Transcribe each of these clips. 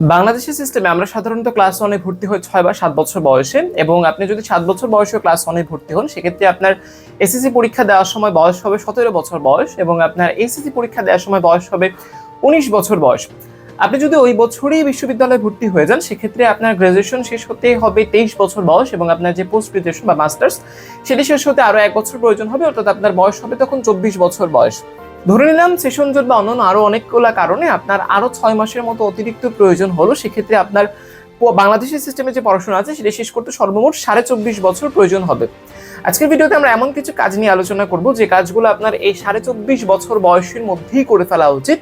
বাংলাদেশের সিস্টেমে আমরা সাধারণত ক্লাস ওয়ানে ভর্তি হই ছয় বা সাত বছর বয়সে এবং আপনি যদি সাত বছর বয়সে ক্লাস ওয়ানে ভর্তি হন, সেক্ষেত্রে আপনার এসএসসি পরীক্ষা দেওয়ার সময় বয়স হবে সতেরো বছর বয়স এবং আপনার এসএসসি পরীক্ষা দেওয়ার সময় বয়স হবে উনিশ বছর বয়স। আপনি যদি ওই বছরই বিশ্ববিদ্যালয়ে ভর্তি হয়ে যান, সেক্ষেত্রে আপনার গ্রাজুয়েশন শেষ হতে হবে তেইশ বছর বয়স এবং আপনার যে পোস্ট গ্রাজুয়েশন বা মাস্টার্স সেটি শেষ হতে আরও এক বছর প্রয়োজন হবে, অর্থাৎ আপনার বয়স হবে তখন চব্বিশ বছর বয়স। ধরে নিলাম সেশন জট বা অন্যান্য আরও অনেকগুলো কারণে আপনার আরও ছয় মাসের মতো অতিরিক্ত প্রয়োজন হলো, সেক্ষেত্রে আপনার বাংলাদেশের সিস্টেমে যে পড়াশোনা আছে, সেটা শেষ করতে সর্বমোট সাড়ে চব্বিশ বছর প্রয়োজন হবে। আজকের ভিডিওতে আমরা এমন কিছু কাজ নিয়ে আলোচনা করব, যে কাজগুলো আপনার এই সাড়ে চব্বিশ বছর বয়সের মধ্যেই করে ফেলা উচিত।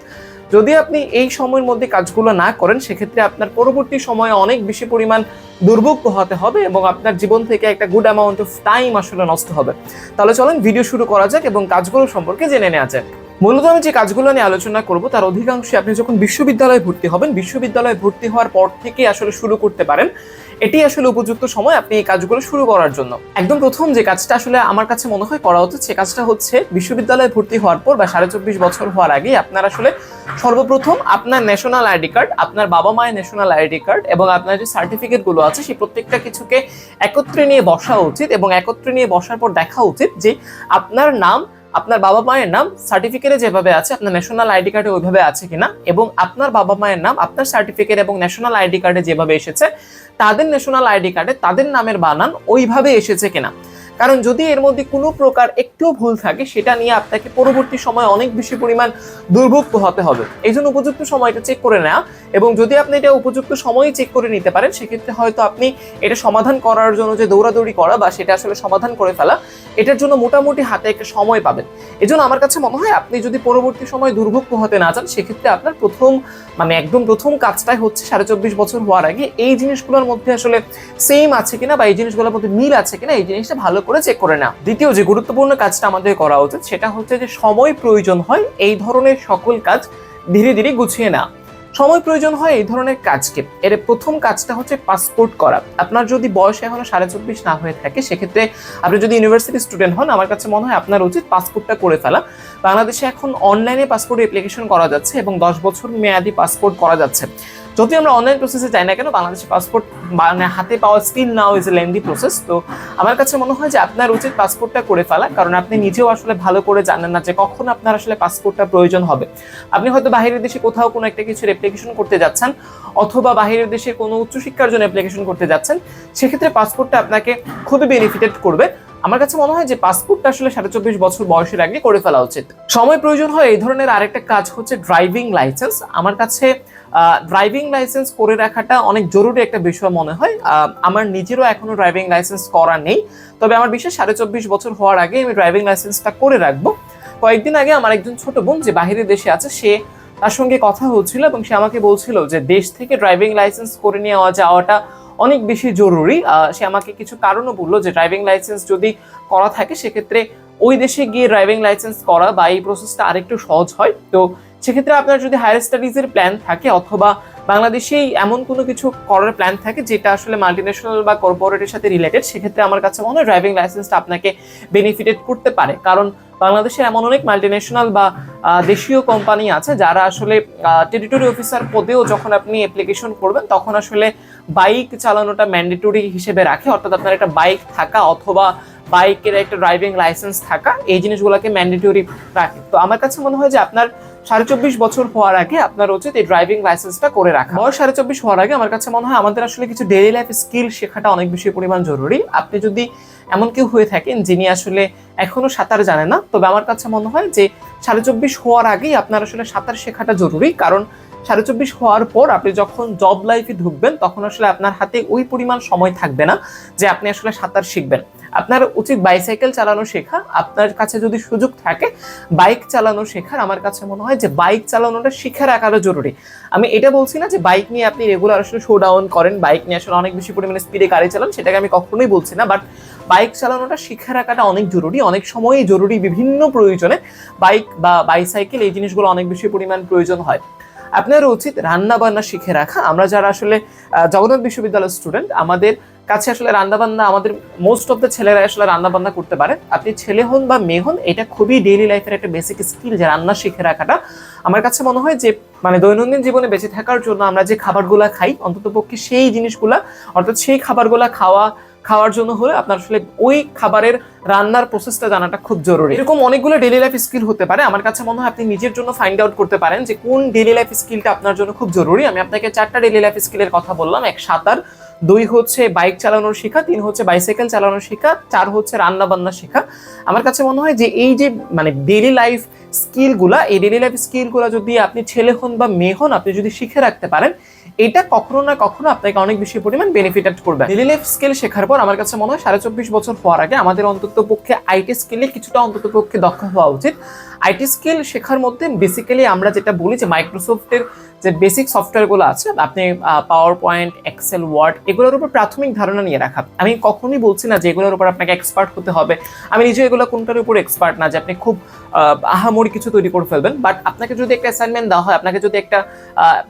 যদি আপনি এই সময়ের মধ্যে কাজগুলো না করেন, সেক্ষেত্রে আপনার পরবর্তী সময়ে অনেক বেশি পরিমাণ দুর্ভোগ পোহাতে হবে এবং আপনার জীবন থেকে একটা গুড অ্যামাউন্ট অফ টাইম আসলে নষ্ট হবে। তাহলে চলেন, ভিডিও শুরু করা যাক এবং কাজগুলো সম্পর্কে জেনে নেওয়া যাক। মূলত আমি যে কাজগুলো নিয়ে আলোচনা করব, তার অধিকাংশই আপনি যখন বিশ্ববিদ্যালয়ে ভর্তি হবেন, বিশ্ববিদ্যালয়ে ভর্তি হওয়ার পর থেকে আসলে শুরু করতে পারেন। এটি আসলে উপযুক্ত সময় আপনি এই কাজগুলো শুরু করার জন্য। একদম প্রথম যে কাজটা আসলে আমার কাছে মনে হয় করা উচিত, সে কাজটা হচ্ছে বিশ্ববিদ্যালয়ে ভর্তি হওয়ার পর বা সাড়ে চব্বিশ বছর হওয়ার আগেই আপনার আসলে সর্বপ্রথম আপনার ন্যাশনাল আইডি কার্ড আপনার বাবা মায়ের ন্যাশনাল আইডি কার্ড এবং আপনার যে সার্টিফিকেটগুলো আছে, সেই প্রত্যেকটা কিছুকে একত্রে নিয়ে বসা উচিত এবং একত্রে নিয়ে বসার পর দেখা উচিত যে আপনার নাম আপনার বাবা মায়ের নাম সার্টিফিকেটে যেভাবে আছে, আপনার ন্যাশনাল আইডি কার্ডে ওইভাবে আছে কিনা, এবং আপনার বাবা মায়ের নাম, আপনার সার্টিফিকেট এবং ন্যাশনাল আইডি কার্ডে যেভাবে এসেছে, তাদের ন্যাশনাল আইডি কার্ডে তাদের নামের বানান ওইভাবে এসেছে কিনা। কারণ যদি এর মধ্যে কোনো প্রকার একটুও ভুল থাকে, সেটা নিয়ে আপনাকে পরবর্তী সময় অনেক বেশি পরিমাণ দুর্ভোগ পোহাতে হবে। এই জন্য উপযুক্ত সময়টা চেক করে নেওয়া এবং যদি আপনি এটা উপযুক্ত সময়ে চেক করে নিতে পারেন, সেক্ষেত্রে হয়তো আপনি এটা সমাধান করার জন্য যে দৌড়াদৌড়ি করা বা সেটা আসলে সমাধান করে ফেলা, এটার জন্য মোটামুটি হাতে একটা সময় পাবেন। এজন্য আমার কাছে মনে হয় আপনি যদি পরবর্তী সময় দুর্ভোগ পোহাতে না চান, সেক্ষেত্রে আপনার প্রথম মানে একদম প্রথম কাজটাই হচ্ছে সাড়ে চব্বিশ বছর হওয়ার আগে এই জিনিসগুলোর মধ্যে আসলে সেম আছে কিনা বা এই জিনিসগুলোর মধ্যে মিল আছে কিনা, এই জিনিসটা ভালো করে চেক করে নেওয়া দ্বিতীয় যে গুরুত্বপূর্ণ কাজটা আমাদের করা উচিত, সেটা হচ্ছে যে সময় প্রয়োজন হয় এই ধরনের সকল কাজ ধীরে ধীরে গুছিয়ে নেওয়া। সময় প্রয়োজন হয় এই ধরনের কাজকে। এর প্রথম কাজটা হচ্ছে পাসপোর্ট করা। আপনার যদি বয়স এখনও সাড়ে চব্বিশ না হয়ে থাকে, সেক্ষেত্রে আপনি যদি ইউনিভার্সিটি স্টুডেন্ট হন, আমার কাছে মনে হয় আপনার উচিত পাসপোর্টটা করে ফেলা। বাংলাদেশে এখন অনলাইনে পাসপোর্ট অ্যাপ্লিকেশন করা যাচ্ছে এবং দশ বছর মেয়াদি পাসপোর্ট করা যাচ্ছে। যদি আমরা অনলাইন প্রসেসে যাই না কেন, বাংলাদেশে পাসপোর্ট মানে হাতে পাওয়া still now is a lengthy process তো আমার কাছে মনে হয় যে আপনার উচিত পাসপোর্টটা করে ফেলা, কারণ আপনি নিজেও আসলে ভালো করে জানেন না যে কখন আপনার আসলে পাসপোর্টটা প্রয়োজন হবে। আপনি হয়তো বাইরের দেশে কোথাও কোনো একটা কিছুর অ্যাপ্লিকেশন করতে যাচ্ছেন, অথবা বাইরের দেশে কোনো উচ্চশিক্ষার জন্য অ্যাপ্লিকেশন করতে যাচ্ছেন, সেক্ষেত্রে পাসপোর্টটা আপনাকে খুবই বেনিফিটেড করবে। আমার কাছে মনে হয় যে পাসপোর্টটা আসলে সাড়ে চব্বিশ বছর বয়সের আগে করে ফেলা উচিত। সময় প্রয়োজন হয় এই ধরনের আরেকটা কাজ হচ্ছে ড্রাইভিং লাইসেন্স আমার কাছে ড্রাইভিং লাইসেন্স করে রাখাটা অনেক জরুরি একটা বিষয় মনে হয়। আমার নিজেরও এখনও ড্রাইভিং লাইসেন্স করা নেই। তবে আমার বিশ্বাস সাড়ে চব্বিশ বছর হওয়ার আগে আমি ড্রাইভিং লাইসেন্সটা করে রাখব। কয়েকদিন আগে আমার একজন ছোট বোন যে বাহিরের দেশে আছে, সে তার সঙ্গে কথা হচ্ছিল এবং সে আমাকে বলছিল যে দেশ থেকে ড্রাইভিং লাইসেন্স করে নিয়ে যাওয়াটা অনেক বেশি জরুরি। সে আমাকে কিছু কারণও বলল যে ড্রাইভিং লাইসেন্স যদি করা থাকে, সেক্ষেত্রে ওই দেশে গিয়ে ড্রাইভিং লাইসেন্স করা বা এই প্রসেসটা আরেকটু সহজ হয়। তো সেক্ষেত্রে আপনার যদি হায়ার স্টাডিজের প্ল্যান থাকে অথবা বাংলাদেশেই এমন কোনো কিছু করার প্ল্যান থাকে যেটা আসলে মাল্টিন্যাশনাল বা কর্পোরেটের সাথে রিলেটেড সেক্ষেত্রে আমার কাছে মনে হয় ড্রাইভিং লাইসেন্সটা আপনাকে বেনিফিটেড করতে পারে। কারণ বাংলাদেশে এমন অনেক মাল্টিন্যাশনাল বা দেশীয় কোম্পানি আছে যারা আসলে টেরিটরি অফিসার পদেও যখন আপনি অ্যাপ্লিকেশন করবেন, তখন আসলে বাইক চালানোটা ম্যান্ডেটরি হিসেবে রাখে, অর্থাৎ আপনার একটা বাইক থাকা অথবা বাইকের একটা ড্রাইভিং লাইসেন্স থাকা, এই জিনিসগুলোকে ম্যান্ডেটরি রাখে। তো আমার কাছে মনে হয় যে আপনার সাড়ে চব্বিশ বছর হওয়ার আগে আপনার উচিত এই ড্রাইভিং লাইসেন্সটা করে রাখা। বয়স সাড়ে চব্বিশ হওয়ার আগে আমার কাছে মনে হয় আমাদের আসলে কিছু ডেইলি লাইফ স্কিল শেখাটা অনেক বেশি পরিমাণ জরুরি। আপনি যদি এমন কেউ হয়ে থাকেন যিনি আসলে এখনও সাঁতার জানে না, তবে আমার কাছে মনে হয় যে সাড়ে চব্বিশ হওয়ার আগেই আপনার আসলে সাঁতার শেখাটা জরুরি, কারণ সাড়ে চব্বিশ হওয়ার পর আপনি যখন জব লাইফে ঢুকবেন, তখন আসলে আপনার হাতে ওই পরিমাণ সময় থাকবে না যে আপনি আসলে সাঁতার শিখবেন। আপনার উচিত বাইসাইকেল চালানো শেখা। আপনার কাছে যদি সুযোগ থাকে বাইক চালানো শেখার। আমার কাছে মনে হয় যে বাইক চালানোটা শিখে রাখারও জরুরি। আমি এটা বলছি না যে বাইক নিয়ে আপনি রেগুলার আসলে শো ডাউন করেন। বাইক নিয়ে আসলে অনেক বেশি পরিমাণে স্পিডে গাড়ি চালান, সেটাকে আমি কখনোই বলছি না। বাট বাইক চালানোটা শিখে রাখাটা অনেক জরুরি। অনেক সময়ই জরুরি বিভিন্ন প্রয়োজনে বাইক বা বাইসাইকেল এই জিনিসগুলো অনেক বেশি পরিমাণ প্রয়োজন হয়। আপনার উচিত রান্না বান্না শিখে রাখা। আমরা যারা আসলে জগন্নাথ বিশ্ববিদ্যালয়ের স্টুডেন্ট আমাদের কাছে আসলে রান্নাবান্না, আমাদের মোস্ট অফ দ্য ছেলেরা আসলে রান্নাবান্না করতে পারে। আপনি ছেলে হন বা মেয়ে হন, এটা খুবই ডেইলি লাইফের একটা বেসিক স্কিল যে রান্না শিখে রাখাটা। আমার কাছে মনে হয় যে মানে দৈনন্দিন জীবনে বেঁচে থাকার জন্য আমরা যে খাবারগুলা খাই, অন্ততপক্ষে সেই জিনিসগুলা, অর্থাৎ সেই খাবারগুলা খাওয়া খাওয়ার জন্য হলে আপনার আসলে ওই খাবারের রান্নার প্রসেসটা জানাটা খুব জরুরি। এরকম অনেকগুলো ডেলি লাইফ স্কিল হতে পারে। আমার কাছে মনে হয় আপনি নিজের জন্য ফাইন্ড আউট করতে পারেন যে কোন ডেলি লাইফ স্কিলটা আপনার জন্য খুব জরুরি। আমি আপনাকে চারটা ডেলি লাইফ স্কিলের কথা বললাম। এক সাঁতার, দুই হচ্ছে বাইক চালানোর শেখা তিন হচ্ছে বাইসাইকেল চালানোর শেখা চার হচ্ছে রান্না বান্না শেখা আমার কাছে মনে হয় যে এই যে মানে ডেলি লাইফ স্কিলগুলা এই ডেলি লাইফ স্কিলগুলা যদি আপনি ছেলে হন বা মেয়ে হন, আপনি যদি শিখে রাখতে পারেন এটা কখনো না কখনো আপনাকে অনেক বেশি পরিমাণ বেনিফিটেড করবে। লাইফ স্কিল শেখার পর আমার কাছে মনে হয় সাড়ে চব্বিশ বছর হওয়ার আগে আমাদের অন্তত পক্ষে আইটি স্কিলে কিছুটা অন্তত পক্ষে দক্ষ হওয়া উচিত। আইটি স্কিল শেখার মধ্যে বেসিক্যালি আমরা যেটা বলি যে মাইক্রোসফটের যে বেসিক সফটওয়্যারগুলো আছে আপনি পাওয়ার পয়েন্ট এক্সেল ওয়ার্ড এগুলোর উপর প্রাথমিক ধারণা নিয়ে রাখা। আমি কখনোই বলছি না যে এগুলোর উপর আপনাকে এক্সপার্ট হতে হবে। আমি নিজেও এগুলো কোনটার উপর এক্সপার্ট না যে আপনি খুব আহ, আহামরি কিছু তৈরি করে ফেলবেন। বাট আপনাকে যদি একটা অ্যাসাইনমেন্ট দেওয়া হয় আপনাকে যদি একটা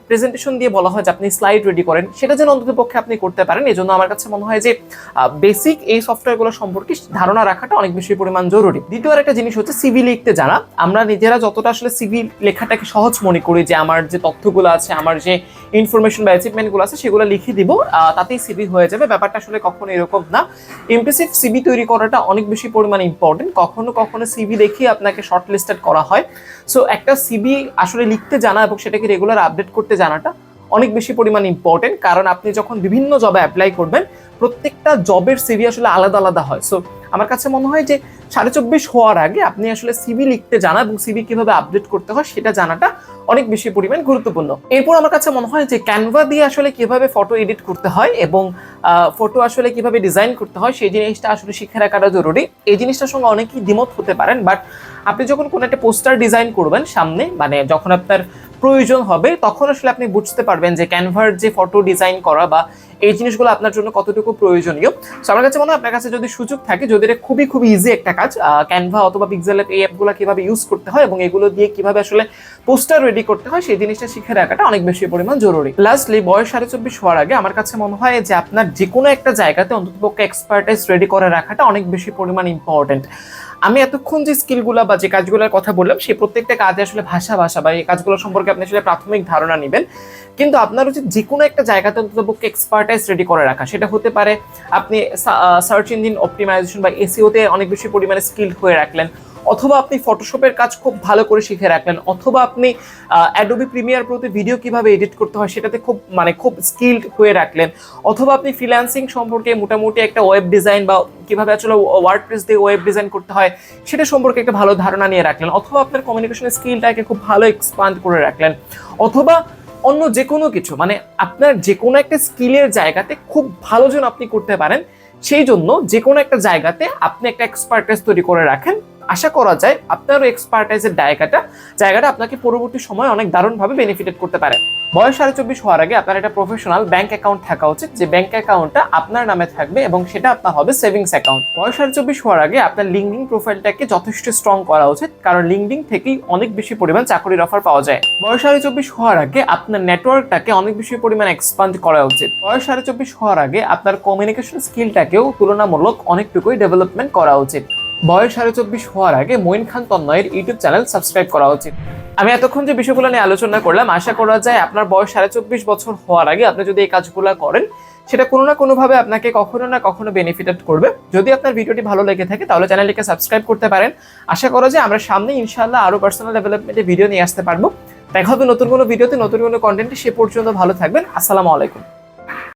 প্রেজেন্টেশন দিয়ে বলা হয় যে আপনি স্লাইড রেডি করেন সেটা যেন অন্তত পক্ষে আপনি করতে পারেন। এই জন্য আমার কাছে মনে হয় যে বেসিক এই সফটওয়্যারগুলো সম্পর্কে ধারণা রাখাটা অনেক বেশি পরিমাণ জরুরি। দ্বিতীয় একটা জিনিস হচ্ছে সিভি লিখতে জানা আমরা নিজেরা যতটা আসলে সিভি লেখাটাকে সহজ মনে করি যে আমার যে তথ্যগুলো আছে, আমার যে ইনফরমেশন বা অ্যাচিভমেন্টগুলো আছে সেগুলো লিখে দিব তাতেই সিভি হয়ে যাবে। ব্যাপারটা আসলে কখনো এরকম না। ইমপ্রেসিভ সিভি তৈরি করাটা অনেক বেশি পরিমাণে ইম্পর্টেন্ট কখনো কখনো সিভি দেখিয়ে আপনাকে শর্ট লিস্টেড করা হয়। সো একটা সিভি আসলে লিখতে জানা এবং সেটাকে রেগুলার আপডেট করতে জানাটা অনেক বেশি পরিমাণ ইম্পর্টেন্ট কারণ আপনি যখন বিভিন্ন জবে অ্যাপ্লাই করবেন, প্রত্যেকটা জবের সিভি আসলে আলাদা আলাদা হয়। সো আমার কাছে মনে হয় যে সাড়ে চব্বিশ হওয়ার আগে আপনি আসলে সিভি লিখতে জানা এবং সিভি কীভাবে আপডেট করতে হয় সেটা জানাটা অনেক বেশি পরিমাণ গুরুত্বপূর্ণ। এরপর আমার কাছে মনে হয় যে ক্যানভা দিয়ে আসলে কীভাবে ফটো এডিট করতে হয় এবং ফটো আসলে কীভাবে ডিজাইন করতে হয়, সেই জিনিসটা আসলে শিখে রাখাটা জরুরি। এই জিনিসটার সঙ্গে অনেকেই দ্বিমত হতে পারেন বাট আপনি যখন কোনো একটা পোস্টার ডিজাইন করবেন সামনে মানে যখন আপনার প্রয়োজন হবে, তখন আসলে আপনি বুঝতে পারবেন যে ক্যানভার যে ফটো ডিজাইন করা বা এই জিনিসগুলো আপনার জন্য কতটুকু প্রয়োজনীয়? সো আমার কাছে মনে হয় আপনার কাছে যদি সুযোগ থাকে, যদি এটা খুবই খুবই ইজি একটা কাজ ক্যানভা অথবা পিক্সেলের এই অ্যাপগুলো কীভাবে ইউজ করতে হয় এবং এগুলো দিয়ে কীভাবে আসলে পোস্টার রেডি করতে হয়, সেই জিনিসটা শিখে রাখাটা অনেক বেশি পরিমাণ জরুরি। লাস্টলি বয়স সাড়ে চব্বিশ হওয়ার আগে আমার কাছে মনে হয় যে আপনার যে কোনো একটা জায়গাতে অন্ততপক্ষে এক্সপার্টাইজ রেডি করে রাখাটা অনেক বেশি পরিমাণ ইম্পর্টেন্ট আমি এতক্ষণ যে স্কিলগুলো বা যে কাজগুলোর কথা বললাম, সেই প্রত্যেকটা কাজে আসলে ভাষা ভাষা বা এই কাজগুলো সম্পর্কে আপনি আসলে প্রাথমিক ধারণা নেবেন। কিন্তু আপনার উচিত যে কোনো একটা জায়গাতে অন্ততপক্ষে এক্সপার্টাইজ রেডি করে রাখা। সেটা হতে পারে আপনি সার্চ ইঞ্জিন অপটিমাইজেশন বা এসিওতে অনেক বেশি পরিমাণে স্কিল হয়ে রাখলেন, অথবা আপনি ফটোশপের কাজ খুব ভালো করে শিখে রাখলেন, অথবা আপনি অ্যাডোবি প্রিমিয়ার প্রতি ভিডিও কীভাবে এডিট করতে হয় সেটাতে খুব মানে খুব স্কিল্ড হয়ে রাখলেন, অথবা আপনি ফ্রিল্যান্সিং সম্পর্কে মোটামুটি একটা ওয়েব ডিজাইন বা কীভাবে আসলে ওয়ার্ড প্রেস দিয়ে ওয়েব ডিজাইন করতে হয়, সেটা সম্পর্কে একটা ভালো ধারণা নিয়ে রাখলেন, অথবা আপনার কমিউনিকেশন স্কিলটাকে খুব ভালো এক্সপান্ড করে রাখলেন, অথবা অন্য যে কোনো কিছু মানে আপনার যে কোনো একটা স্কিলের জায়গাতে খুব ভালো যেন আপনি করতে পারেন, সেই জন্য যে কোনো একটা জায়গাতে আপনি একটা এক্সপার্টাইজ তৈরি করে রাখেন। আশা করা যায় আপনারও এক্সপার্টাইজের জায়গাটা জায়গাটা আপনাকে পরবর্তী সময় অনেক দারুণভাবে বেনিফিটেড করতে পারে। বয়স সাড়ে চব্বিশ হওয়ার আগে আপনার একটা প্রফেশনাল ব্যাংক অ্যাকাউন্ট থাকা উচিত, যে ব্যাংক অ্যাকাউন্টটা আপনার নামে থাকবে এবং সেটা আপনার হবে সেভিংস অ্যাকাউন্ট বয়স সাড়ে চব্বিশ হওয়ার আগে আপনার লিঙ্কডিং প্রোফাইলটাকে যথেষ্ট স্ট্রং করা উচিত, কারণ লিঙ্কডিং থেকেই অনেক বেশি পরিমাণ চাকরির অফার পাওয়া যায়। বয়স সাড়ে চব্বিশ হওয়ার আগে আপনার নেটওয়ার্কটাকে অনেক বেশি পরিমাণ এক্সপান্ড করা উচিত। বয়স সাড়ে চব্বিশ হওয়ার আগে আপনার কমিউনিকেশন স্কিলটাকেও তুলনামূলক অনেকটুকুই ডেভেলপমেন্ট করা উচিত। বয়স সাড়ে চব্বিশ হওয়ার আগে মঈন খান তন্ময়ের ইউটিউব চ্যানেল সাবস্ক্রাইব করা উচিত। আমি এতক্ষণ যে বিষয়গুলো নিয়ে আলোচনা করলাম, আশা করা যায় আপনার বয়স সাড়ে চব্বিশ বছর হওয়ার আগে আপনি যদি এই কাজগুলো করেন, সেটা কোনো না কোনোভাবে আপনাকে কখনো না কখনো বেনিফিটেড করবে। যদি আপনার ভিডিওটি ভালো লেগে থাকে, তাহলে চ্যানেলটিকে সাবস্ক্রাইব করতে পারেন। আশা করা যায় আমরা সামনে ইনশাআল্লাহ আরও পার্সোনাল ডেভেলপমেন্টে ভিডিও নিয়ে আসতে পারব। দেখা হবে নতুন কোনো ভিডিওতে নতুন কোনো কন্টেন্টে সে পর্যন্ত ভালো থাকবেন। আসসালামু আলাইকুম।